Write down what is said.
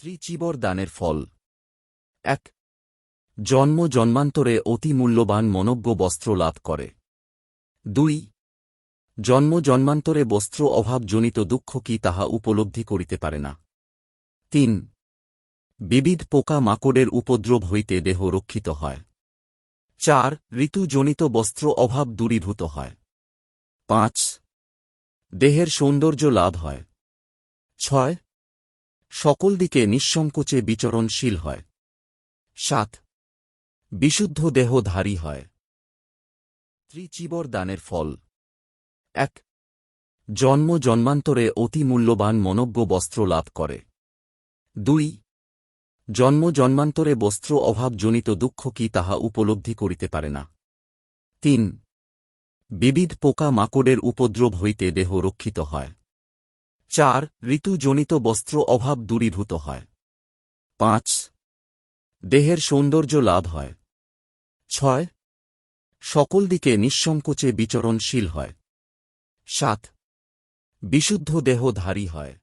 ত্রিচিবর দানের ফল। এক, জন্ম জন্মান্তরে অতি মূল্যবান মনজ্ঞ বস্ত্র লাভ করে। দুই, জন্ম জন্মান্তরে বস্ত্র অভাবজনিত দুঃখ কি তাহা উপলব্ধি করিতে পারে না। তিন, বিবিধ পোকা মাকড়ের উপদ্রব হইতে দেহ রক্ষিত হয়। চার, ঋতুজনিত বস্ত্র অভাব দূরীভূত হয়। পাঁচ, দেহের সৌন্দর্য লাভ হয়। ছয় সকল দিকে নিঃসংকোচে বিচরণশীল হয়। সাত। বিশুদ্ধ দেহধারী হয়। ত্রিচিবর দানের ফল। এক। জন্ম জন্মান্তরে অতি মূল্যবান মনজ্ঞ বস্ত্র লাভ করে। দুই। জন্ম জন্মান্তরে বস্ত্র অভাবজনিত দুঃখ কি তাহা উপলব্ধি করিতে পারে না। তিন। বিবিধ পোকা মাকড়ের উপদ্রব হইতে দেহ রক্ষিত হয়। চার, ঋতুজনিত বস্ত্র অভাব দূরীভূত হয়। পাঁচ, দেহের সৌন্দর্য লাভ হয়। ছয়, সকল দিকে নিঃসংকোচে বিচরণশীল হয়। সাত, বিশুদ্ধ দেহধারী হয়।